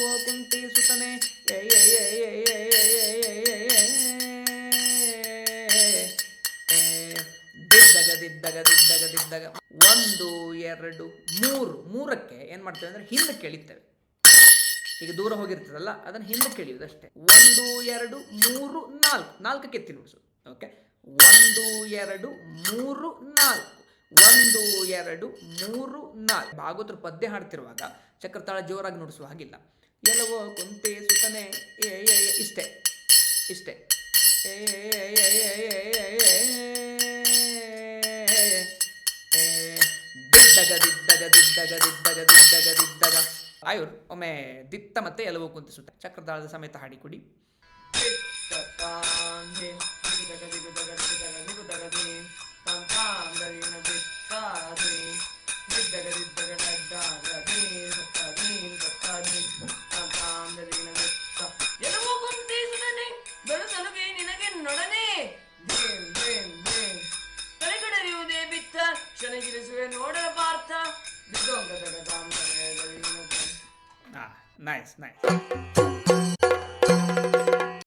ಓ ಕುಂತಿ ಸುತನೆ ದಿದ್ದಗ ದಿದ್ದಗ ದಿದ್ದಗ ಒಂದು ಎರಡು ಮೂರು ಮೂರಕ್ಕೆ ಏನು ಮಾಡ್ತೇವೆ ಅಂದರೆ ಹಿಂದೆ ಕೇಳಿತೇವೆ ಈಗ ದೂರ ಹೋಗಿರ್ತದಲ್ಲ ಅದನ್ನು ಹಿಂದೆ ಎಳಿಯೋದು ಅಷ್ಟೇ ಒಂದು ಎರಡು ಮೂರು ನಾಲ್ಕು ನಾಲ್ಕಕ್ಕೆ ತಿನ್ನಿಸು ಓಕೆ ಒಂದು ಎರಡು ಮೂರು ನಾಲ್ಕು ಒಂದು ಎರಡು ಮೂರು ನಾಲ್ಕು ಭಾಗವತರು ಪದ್ಯ ಹಾಡ್ತಿರುವಾಗ ಚಕ್ರತಾಳ ಜೋರಾಗಿ ನುಡಿಸುವ ಹಾಗಿಲ್ಲ ಎಲ್ಲವೋ ಕುಂತಿ ಸುತನೆ ಏ ಇಷ್ಟೆ ಇಷ್ಟೆ ಏ ಬಿಡ್ಡಗ ಆಯುರ್ ಒಮ್ಮೆ ದಿತ್ತ ಮತ್ತೆ ಎಲ್ಲವೂ ಕುಂತಿಸುತ್ತೆ ಚಕ್ರದಾಳದ ಸಮೇತ ಹಾಡಿ ಕುಡಿ ದಿದ್ದಗ ಕಣಗಿರಿಸುವೆ ನೋಡಲ ಪಾರ್ಥ. Nice nice